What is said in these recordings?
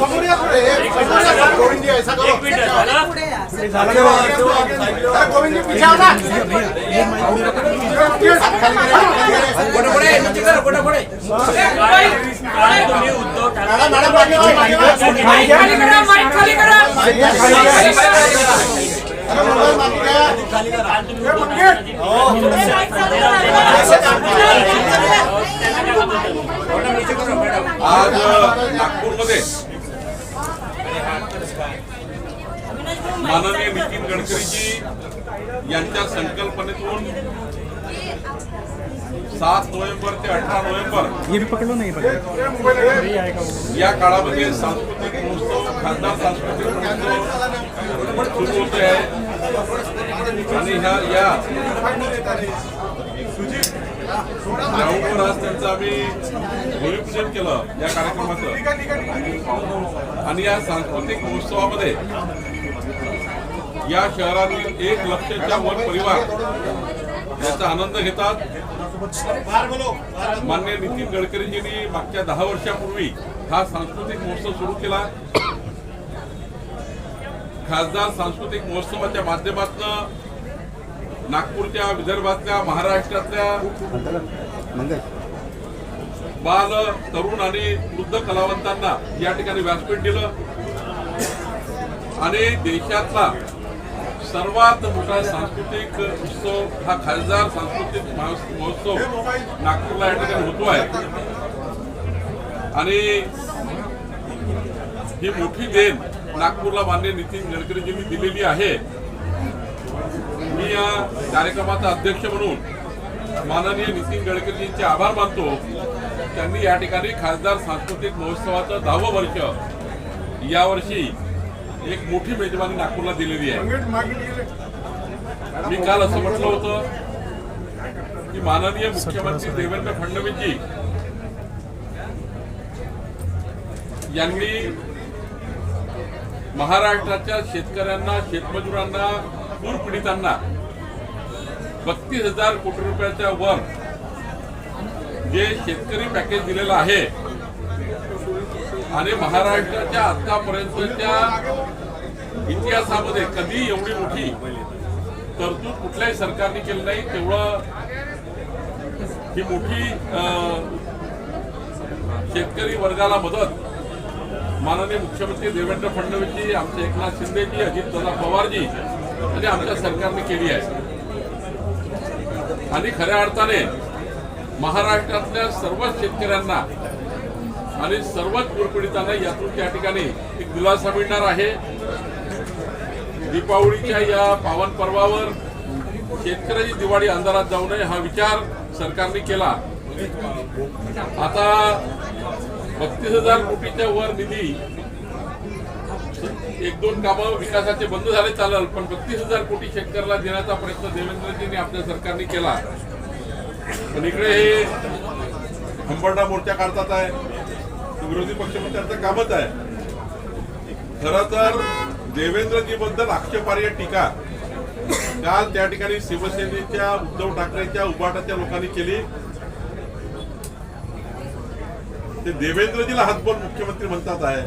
समोर या. थोडे समोर या गोविंदजी ऐसा करो अरे गोविंदजी पीछे आओ ना काल तुम्ही उद्धव ठाकरे मॅडम मॅडम मागे वळ, मागे वळ. खाली करा माईक खाली करा खाली घ्या, खाली घ्या. अरे मोबाईल मागे घ्या. हे मंगेश. आज नागपूरमध्ये माननीय नितीन गडकरीजी यांच्या संकल्पनेतून सात नोव्हेंबर ते अठरा नोव्हेंबर या काळामध्ये सांस्कृतिक महोत्सव खासदार सांस्कृतिक महोत्सव सुरू होते आहे आणि ह्या या ग्राउंडवर आज त्यांचं आम्ही भूमिपूजन केलं या कार्यक्रमाचं. आणि या सांस्कृतिक महोत्सवामध्ये या शहरातील एक लक्षच्या वर परिवार याचा आनंद घेतात. मान्य नितीन गडकरीजींनी मागच्या दहा वर्षापूर्वी हा सांस्कृतिक महोत्सव सुरू केला. खासदार सांस्कृतिक महोत्सवाच्या माध्यमातून नागपूरच्या विदर्भातल्या महाराष्ट्रातल्या बाल तरुण आणि वृद्ध कलावंतांना या ठिकाणी व्यासपीठ दिलं आणि देशातला सर्वात मोठा सांस्कृतिक उत्सव हा खासदार सांस्कृतिक महोत्सव नागपूरला या ठिकाणी होतो आहे. आणि ही मोठी देण नागपूरला मान्य नितीन गडकरीजींनी दिलेली आहे. मी या कार्यक्रमाचा अध्यक्ष म्हणून माननीय नितीन गडकरीजींचे आभार मानतो. त्यांनी या ठिकाणी खासदार सांस्कृतिक महोत्सवाचं दहावं वर्ष यावर्षी एक मोठी मेजबानी नागपूरला दिलेली आहे. मी काल असं म्हटलं होतं की माननीय मुख्यमंत्री देवेंद्र फडणवीसजी यांनी महाराष्ट्राच्या शेतकऱ्यांना शेतमजुरांना पूर पीडितांना बत्तीस हजार कोटी रुपयाच्या वर जे शेतकरी पॅकेज दिलेलं आहे आणि महाराष्ट्राच्या आतापर्यंतच्या इतिहासामध्ये कधी एवढी मोठी तरतूद कुठल्याही सरकारने केली नाही. तेवढं ही मोठी अं, शेतकरी वर्गाला मदत माननीय मुख्यमंत्री देवेंद्र फडणवीसजी आमचे एकनाथ शिंदेजी अजितदादा पवारजी आणि आमच्या सरकारने केली आहे. आणि खऱ्या अर्थाने महाराष्ट्रातल्या सर्वच शेतकऱ्यांना आणि सर्वच पूरपीडितांना यातून त्या ठिकाणी एक दिलासा मिळणार आहे. दीपावलीच्या या पावन पर्वावर शेतकऱ्याची दिवाळी अंधारात जाऊ नये हा विचार सरकारने केला. आता बत्तीस हजार कोटीच्या वर निधी एक दोन कामं विकासाचे बंद झाले चालेल पण बत्तीस हजार कोटी शेतकऱ्याला देण्याचा प्रयत्न देवेंद्रजींनी आपल्या सरकारने केला. पण इकडे हे अंबरडा मोर्चा काढतात आहे. विरोधी पक्ष पण त्यांचं कामच आहे. खर तर देवेंद्रजी बद्दल आक्षेपार्ह टीका काल त्या ठिकाणी शिवसेनेच्या उद्धव ठाकरेच्या उभाटाच्या लोकांनी केली. ते देवेंद्रजीला हातबोल मुख्यमंत्री म्हणतात आहे.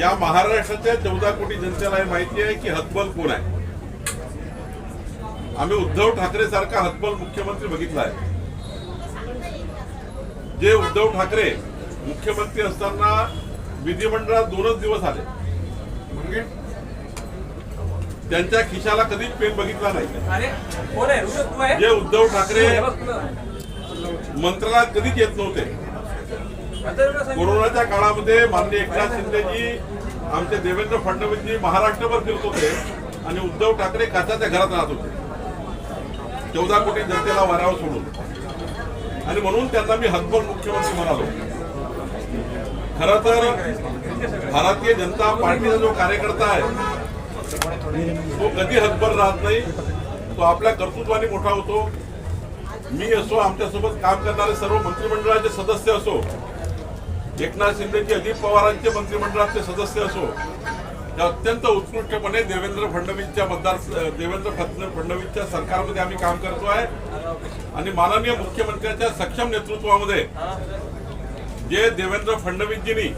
या महाराष्ट्राच्या चौदा कोटी जनतेला हे माहिती आहे की हतबल कोण आहे? आम्ही उद्धव ठाकरे सारखा हतबल मुख्यमंत्री बघितला आहे. जे उद्धव ठाकरे मुख्यमंत्री असताना विधिमंडळात दोनच दिवस आले. त्यांच्या खिशाला कधीच पेन बघितला नाही. जे उद्धव ठाकरे. मंत्रालयात कधीच येत नव्हते. कोरोनाच्या काळामध्ये माननीय एकनाथ शिंदेजी आमचे देवेंद्र फडणवीसजी महाराष्ट्रभर फिरत होते आणि उद्धव ठाकरे काचाच्या घरात राहत होते. चौदा कोटी जनतेला वाऱ्यावर सोडून. आणि म्हणून त्यांना मी हतबल मुख्यमंत्री म्हणालो. खर तर भारतीय जनता पार्टीचा जो कार्यकर्ता आहे तो कधी हतबल राहत नाही. तो आपल्या कर्तृत्वाने मोठा होतो. मी असो आमच्यासोबत काम करणारे सर्व मंत्रिमंडळाचे सदस्य असो एकनाथ शिंदेचे अजित पवारांचे मंत्रिमंडळाचे सदस्य असो ते अत्यंत उत्कृष्टपणे देवेंद्र फडणवीसच्या मतदार देवेंद्र फडणवीसच्या सरकारमध्ये आम्ही काम करतो आहे आणि माननीय मुख्यमंत्र्यांच्या सक्षम नेतृत्वामध्ये जे देवेंद्र फडणवीसजींनी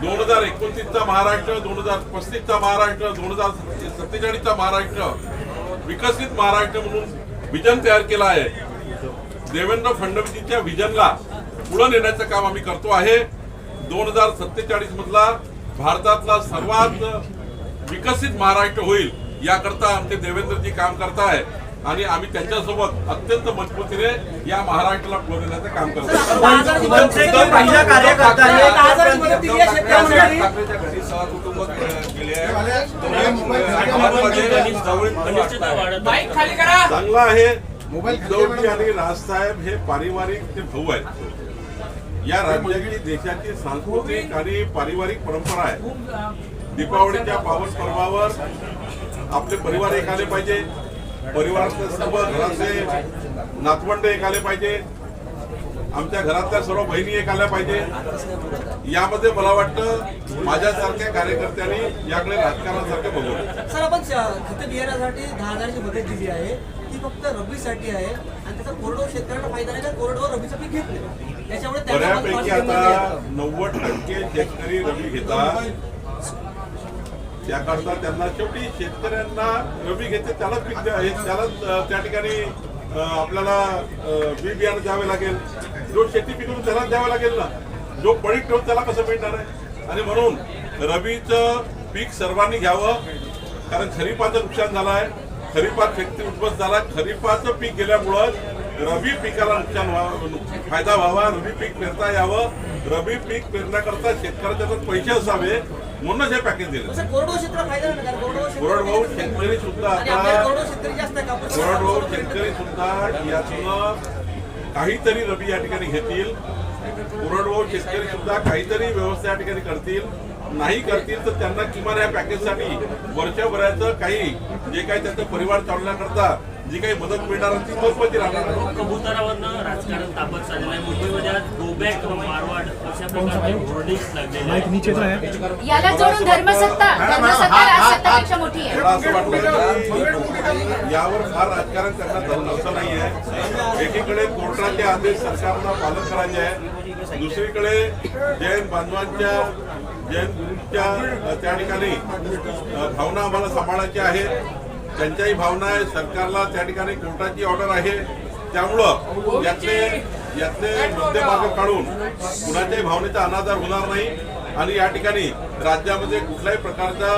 दोन हजार एकोणतीसचा महाराष्ट्र दोन हजार पस्तीसचा महाराष्ट्र दोन हजार सत्तेचाळीसचा महाराष्ट्र विकसित महाराष्ट्र म्हणून विजन तयार केला आहे. देवेंद्र फडणवीसजींच्या विजनला पुढे नेण्याचं काम आम्ही करतो आहे. दोन हजार सत्तेचाळीस मधला भारतातला सर्वात विकसित महाराष्ट्र होईल याकरता आमचे देवेंद्रजी काम करताय. आणि आम्ही त्यांच्यासोबत अत्यंत मजबूतीने या महाराष्ट्राला पुढे नेण्याचं काम करतो. घरी चांगला आहे. उद्धवजी. आणि राजसाहेब हे पारिवारिक ते भाऊ आहेत. या राज्याची देशाची सांस्कृतिक आणि पारिवारिक परंपरा आहे. दीपावलीच्या पावन पर्वावर आपले परिवार एक आले पाहिजे. परिवारातले सर्व घरातले नातवंड एक आले पाहिजे. आमच्या घरातल्या सर्व बहिणी एक आल्या पाहिजे. यामध्ये मला वाटतं माझ्यासारख्या कार्यकर्त्यांनी याकडे राजकारणासारखं बघू. सर आपण खत बियाण्यासाठी दहा हजाराची मदत दिली आहे. ती फक्त रब्बीसाठी आहे. आणि त्याचा कोरडवाहू शेतकऱ्यांना फायदा नाही का कोरडवाहू रब्बीचं पीक घेत नाही. त्याच्यामुळे बऱ्यापैकी आता. नव्वद टक्के शेतकरी रबी घेतात. त्याकरता त्यांना शेवटी शेतकऱ्यांना रबी घेते त्यालाच पीक द्या- त्यालाच त्या ठिकाणी आपल्याला बी बियाणं द्यावे लागेल. जो शेती पिकवून त्यालाच द्यावं लागेल ना जो पडीत ठेवून त्याला कसं मिळणार आहे? आणि म्हणून रवीचं पीक सर्वांनी घ्यावं कारण खरीपाचं नुकसान झालं आहे. खरीपात शेती उद्ध्वस्त झाला खरीपाचं पीक गेल्यामुळं रबी पिकाला नुकसान व्हावं फायदा व्हावा. रबी पीक पेरता यावं. रबी पीक पेरण्याकरता शेतकऱ्याच्या पैसे असावे. म्हणूनच हे पॅकेज दिलं. कोरडवाहू फायदा कारण कोरडवाहू शेतकरी- सुद्धा आता कोरडवाहू शेतकरी सुद्धा यातनं काहीतरी रबी या ठिकाणी घेतील. कोरडवाहू शेतकरी सुद्धा काहीतरी व्यवस्था या ठिकाणी करतील. नाही करतील तर त्यांना किमान या पॅकेजसाठी वर्षभराचं काही जे काही त्यांचा परिवार चालवण्याकरता जी काही मदत मिळणार आहे ती महत्वाची राहणार आहे. कबुतरावरनं राजकारण तापत चाललेलं आहे. मुंबईमध्ये आज गो बॅक मारवाड अशा प्रकारे होर्डिंग्स लागलेले आहेत. याला जोडून धर्मसत्ता धर्मसत्ता राजसत्तापेक्षा मोठी आहे. यावर फार राजकारण करण्यात जाऊन असं नाहीये एकीकडे कोर्टाचे आदेश सरकारला पालन करायचे आहे दुसरीकडे जैन बांधवांच्या जैन गुरूंच्या त्या ठिकाणी भावना आम्हाला सांभाळायच्या आहेत त्यांच्याही भावना आहे. सरकारला त्या ठिकाणी कोर्टाची ऑर्डर आहे. त्यामुळं यातले यातले मुद्दे मार्ग काढून कुणाच्याही भावनेचा अनादर होणार नाही. आणि या ठिकाणी राज्यामध्ये कुठल्याही प्रकारचा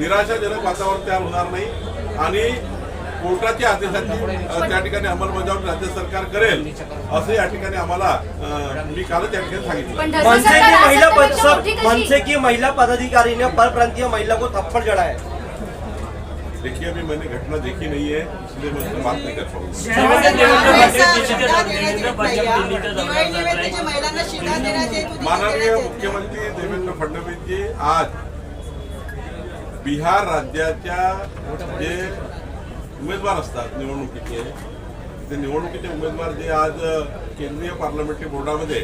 निराशाजनक वातावरण तयार होणार नाही. आणि कोर्टाच्या आदेशाची त्या ठिकाणी अंमलबजावणी राज्य सरकार करेल असं या ठिकाणी आम्हाला मी कालच या ठिकाणी सांगितलं. मनसे की महिला मनसे की पदाधिकारी ने परप्रांतीय महिला को थप्पड़ जड़ा है देखिए अभी मैंने घटना देखी नहीं है इसलिए मैं उसमें बात नहीं कर पाऊंगा। माननीय मुख्यमंत्री देवेंद्र फडणवीस जी आज बिहार राज्याच्या जे उमेदवार असतात निवडणुकीचे ते निवडणुकीचे उमेदवार जे आज केंद्रीय पार्लमेंटरी बोर्डामध्ये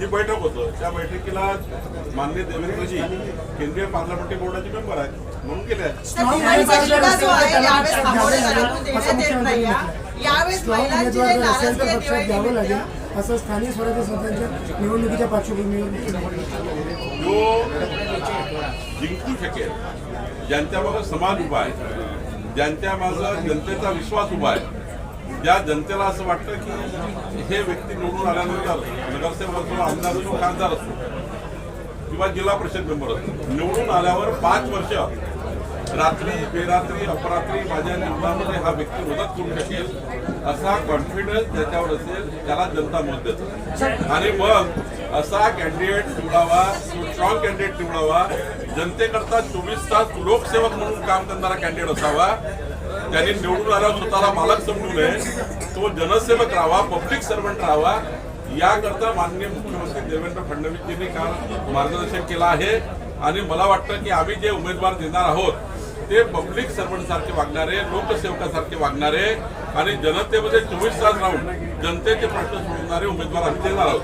जी बैठक होतं त्या बैठकीला माननीय देवेंद्रजी केंद्रीय पार्लमेंटरी बोर्डाचे मेंबर आहेत. यावेळेस लक्षात घ्यावं लागेल. असं स्थानिक स्वराज्य संस्थांच्या निवडणुकीच्या पार्श्वभूमीवर जो जिंकू शकेल. ज्यांच्या मागे समाज उभा आहे ज्यांच्या मागे जनतेचा विश्वास उभा आहे ज्या जनतेला असं वाटतं की हे व्यक्ती निवडून आल्यानंतर नगरसेवक असो आमदार असो खासदार असो किंवा जिल्हा परिषद मेंबर असो निवडून आल्यावर पाच वर्ष रात्री बेरात्री अपरात्री माझ्या जीवनामध्ये हा व्यक्ती मदत करू शकेल असा कॉन्फिडन्स त्याच्यावर असेल त्याला जनता मत देते. आणि मग असा कॅन्डिडेट निवडावा स्ट्रॉंग कॅन्डिडेट निवडावा जनतेकरता चोवीस तास लोकसेवक म्हणून काम करणारा कॅन्डिडेट असावा. त्यांनी निवडून आला स्वतःला मालक समजू नये. तो जनसेवक राहावा पब्लिक सर्वंट राहावा. याकरता माननीय मुख्यमंत्री देवेंद्र फडणवीसजींनी काल मार्गदर्शन केलं आहे. आणि मला वाटतं की आम्ही जे उमेदवार देणार आहोत ते पब्लिक सर्वंट सारखे वागणारे लोकसेवकासारखे वागणारे आणि जनतेमध्ये चोवीस तास राहून जनतेचे प्रश्न सोडवणारे उमेदवार आम्ही देणार आहोत.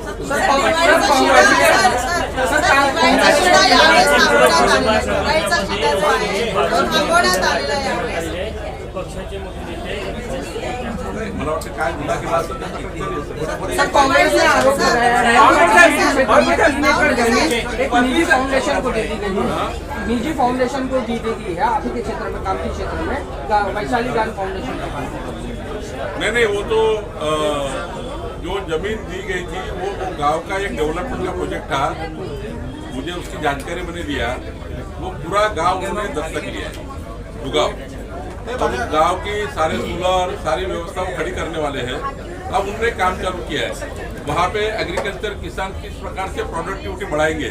असेल. सर कांग्रेसने आरोप लगाया है। एक निजी फाउंडेशन को दे दी गई है। निजी दी दी है। आप के क्षेत्र में कामती क्षेत्र में वैशाली गान फाउंडेशन का नहीं नहीं वो तो अ, जो ज़मीन दी गई थी वो गाँव का एक डेवलपमेंट का प्रोजेक्ट था। मुझे उसकी जानकारी मैंने दिया। वो पूरा गाँव उन्होंने दस्तक लिया है। दुगाव अब गाँव की सारे सोलर सारी व्यवस्था खड़ी करने वाले हैं। अब उन्होंने काम चालू किया है। वहाँ पे एग्रीकल्चर किसान किस प्रकार से प्रोडक्टिविटी बढ़ाएँगे,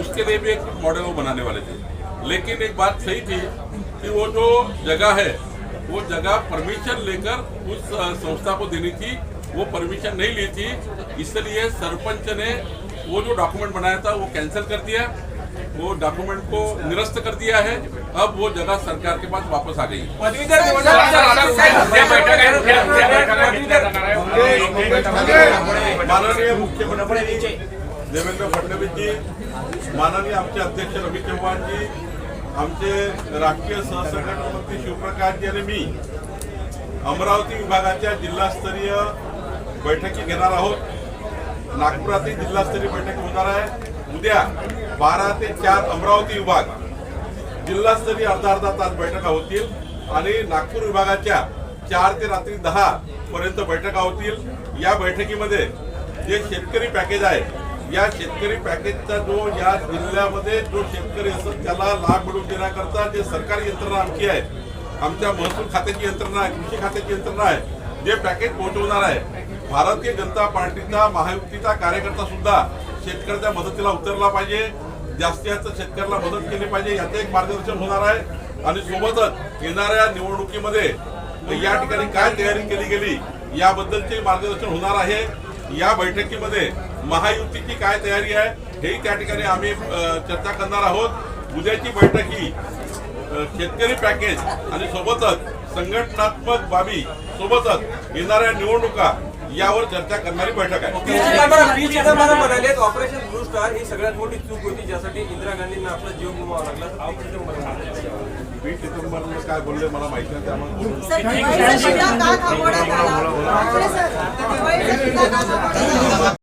उसके लिए भी एक मॉडल वो बनाने वाले थे। लेकिन एक बात सही थी कि वो जो जगह है, वो जगह परमिशन लेकर उस संस्था को देनी थी, वो परमिशन नहीं ली थी। इसलिए सरपंच ने वो जो डॉक्यूमेंट बनाया था, वो कैंसिल कर दिया। वो डॉक्यूमेंट को निरस्त कर दिया है अब वो जगह सरकार के पास वापस आ गई माननीय मुख्यमंत्री देवेंद्र फडणवीस जी माननीय आमचे अध्यक्ष रवी चव्हाण जी आमचे राष्ट्रीय सहसंघटन मंत्री शिवप्रकाश जी आणि मी अमरावती विभागाच्या जिल्हास्तरीय बैठकी घेणार आहोत नागपुरातील जिल्हास्तरीय बैठक होणार आहे उद्या बारा ते चार अमरावती विभाग जिल्हास्तरीय अर्धा अर्धा तास बैठका होतील आणि नागपूर विभागाच्या चार ते रात्री दहा पर्यंत बैठका होतील. या बैठकीमध्ये जे शेतकरी पॅकेज आहे या शेतकरी पॅकेजचा जो या जिल्ह्यामध्ये जो शेतकरी असत त्याला लाभ मिळवून देण्याकरता जे सरकारी यंत्रणा आमची आहे आमच्या महसूल खात्याची यंत्रणा आहे कृषी खात्याची यंत्रणा आहे जे पॅकेज पोहोचवणार आहे भारतीय जनता पार्टीचा महायुतीचा कार्यकर्ता सुद्धा शेतकऱ्याच्या मदतीला उतरला पाहिजे जास्तीत जास्त शेतकऱ्याला मदत केली पाहिजे याचं एक मार्गदर्शन होणार आहे. आणि सोबतच येणाऱ्या निवडणुकीमध्ये या ठिकाणी काय तयारी केली गेली याबद्दलचे मार्गदर्शन होणार आहे. या बैठकीमध्ये महायुतीची काय तयारी आहे हेही त्या ठिकाणी आम्ही चर्चा करणार आहोत. उद्याची बैठक ही शेतकरी पॅकेज आणि सोबतच संघटनात्मक बाबी सोबतच येणाऱ्या निवडणुका यावर चर्चा करणारी बैठक आहे. ऑपरेशन ब्लू स्टार ही सगळ्यात मोठी चूक होती ज्यासाठी इंदिरा गांधींना आपला जीव गमवावा लागला. पी चिदंबरम काय बोलले मला माहिती नाही त्यामुळे